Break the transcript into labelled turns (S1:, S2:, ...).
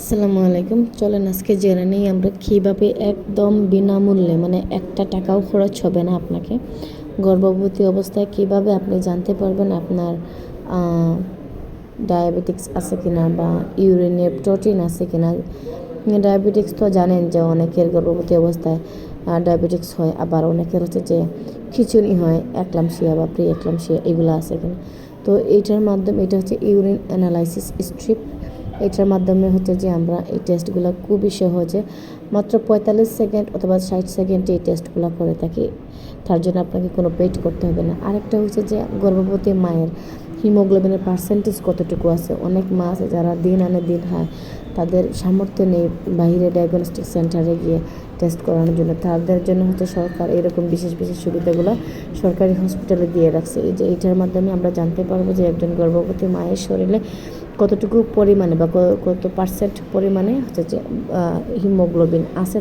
S1: আসসালামু আলাইকুম। চলেন আজকে জেনে নিই আমরা কীভাবে একদম বিনামূল্যে মানে একটা টাকাও খরচ হবে না আপনাকে, গর্ভবতী অবস্থায় কীভাবে আপনি জানতে পারবেন আপনার ডায়াবেটিক্স আছে কিনা বা ইউরিনে প্রোটিন আছে কিনা? ডায়াবেটিক্স তো জানেন যে অনেকের গর্ভবতী অবস্থায় ডায়াবেটিক্স হয়, আবার অনেকের হচ্ছে যে খিচুড়ি হয়, একলামশিয়া বা প্রি একলামশিয়া এগুলো আছে কিনা? তো এইটার মাধ্যমে এটা হচ্ছে ইউরিন অ্যানালাইসিস স্ট্রিপ এটার মাধ্যমে হচ্ছে যে আমরা এই টেস্টগুলো খুবই সহজে মাত্র পঁয়তাল্লিশ সেকেন্ড অথবা ষাট সেকেন্ডে এই টেস্টগুলো করে থাকি। তার জন্য আপনাকে কোনো পেট করতে হবে না। আরেকটা হচ্ছে যে গর্ভবতী মায়ের হিমোগ্লোবিনের পার্সেন্টেজ কতটুকু আছে? অনেক মা আছে যারা দিন আনে দিন হয় তাদের সামর্থ্য নেই বাইরে ডায়াগনস্টিক সেন্টারে গিয়ে টেস্ট করানোর জন্য। তাদের জন্য হচ্ছে সরকার এরকম বিশেষ বিশেষ সুবিধাগুলো সরকারি হসপিটালে দিয়ে রাখছে। এই যে এইটার মাধ্যমে আমরা জানতে পারব যে একজন গর্ভবতী মায়ের শরীরে কতটুকু পরিমাণে বা কত পার্সেন্ট পরিমাণে হচ্ছে যে হিমোগ্লোবিন আছে